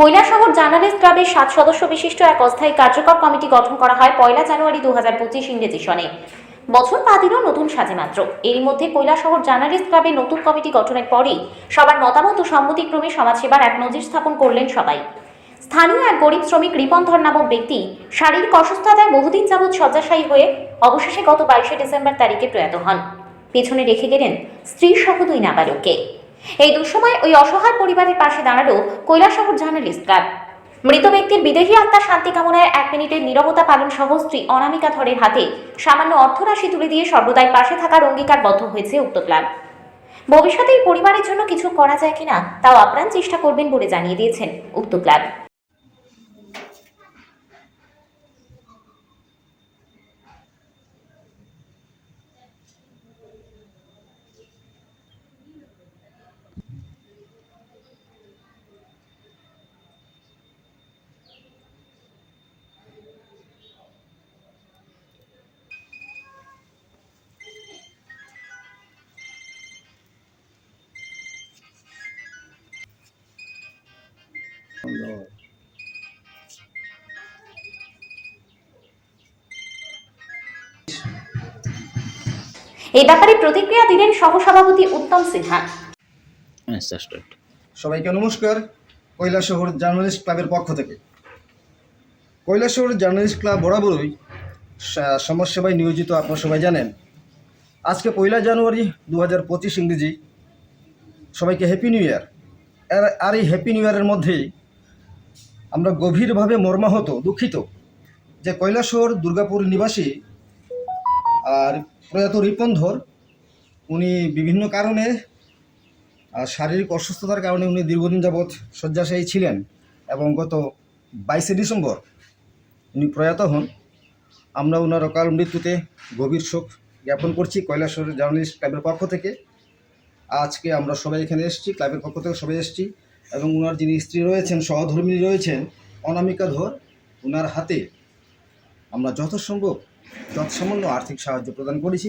Kailashahar journalist ক্লাবের সাত সদস্য বিশিষ্ট এক অস্থায়ী কার্যকর কমিটি গঠন করা হয় পয়লা জানুয়ারি দু হাজার পঁচিশ ইংরেজি সনে। বছর পা দিল নতুন সাজে মাত্র। এরই মধ্যে কৈলাসহর জার্নালিস্ট ক্লাবের নতুন কমিটি গঠনের পরেই সবার মতামত ও সম্মতিক্রমে সমাজসেবার এক নজির স্থাপন করলেন সবাই। স্থানীয় এক গরিব শ্রমিক রিপনধর নামক ব্যক্তি শারীরিক অসুস্থতায় বহুদিন যাবৎ শয্যাশায়ী হয়ে অবশেষে গত বাইশে ডিসেম্বর তারিখে প্রয়াত হন। পেছনে রেখে গেলেন স্ত্রী সহ দুই নাবালককে। এই দুঃসময় ওই অসহায় পরিবারের পাশে দাঁড়াল কৈলাসহর জার্নালিস্ট ক্লাব মৃত ব্যক্তির বিদেহী আত্মার শান্তি কামনায় এক মিনিটের নিরবতা পালন সহ স্ত্রী অনামিকা ধরের হাতে সামান্য অর্থরাশি তুলে দিয়ে সর্বদাই পাশে থাকার অঙ্গীকারবদ্ধ হয়েছে উক্ত ক্লাব ভবিষ্যতে এই পরিবারের জন্য কিছু করা যায় কিনা তাও আপ্রাণ চেষ্টা করবেন বলে জানিয়ে দিয়েছেন উক্ত ক্লাব এই ব্যাপারে প্রতিক্রিয়া দিলেন সহসভাপতি উত্তম সিনহা। সবাইকে নমস্কার কৈলাসহর জার্নালিস্ট ক্লাবের পক্ষ থেকে। কৈলাসহর জার্নালিস্ট ক্লাব বরাবরই সমাজসেবায় নিয়োজিত আপনারা সবাই জানেন। আজকে পয়লা জানুয়ারি দু হাজার পঁচিশ ইংরেজি। সবাইকে হ্যাপি নিউ ইয়ার আর এই হ্যাপি নিউ ইয়ারের মধ্যেই আমরা গভীরভাবে মর্মাহত, দুঃখিত যে কৈলাসহর দুর্গাপুর নিবাসী আর প্রয়াত রিপন্ধর, উনি বিভিন্ন কারণে শারীরিক অসুস্থতার কারণে উনি দীর্ঘদিন যাবৎ শয্যাশায়ী ছিলেন এবং গত বাইশে ডিসেম্বর উনি প্রয়াত হন। আমরা ওনার অকাল মৃত্যুতে গভীর শোক জ্ঞাপন করছি কৈলাসর জার্নালিস্ট ক্লাবের পক্ষ থেকে। আজকে আমরা সবাই এখানে এসেছি, ক্লাবের পক্ষ থেকে সবাই এসেছি। এবং ওনার যিনি স্ত্রী রয়েছেন, সহধর্মিনী রয়েছেন, অনামিকা ধর ওনার হাতে আমরা যথাসম্ভব, যৎসামান্য আর্থিক সাহায্য প্রদান করেছি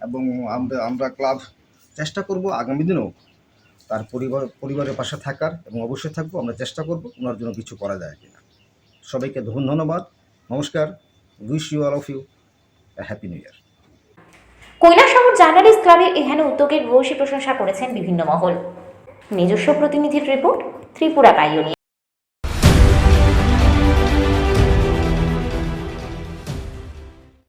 এবং আমরা আমরা ক্লাব চেষ্টা করব আগামী দিনেও তার পরিবার, পরিবারের পাশে থাকার এবং অবশ্যই থাকব, আমরা চেষ্টা করব ওনার জন্য কিছু করা যায় কিনা। সবাইকে ধন, ধন্যবাদ, নমস্কার wish you all of you happy new year Kailashahar journalist ক্লাবের এখানে উদ্যোগের ভূয়সী প্রশংসা করেছেন বিভিন্ন মহল। নিজস্ব প্রতিনিধির রিপোর্ট ত্রিপুরা পাইওনিয়ার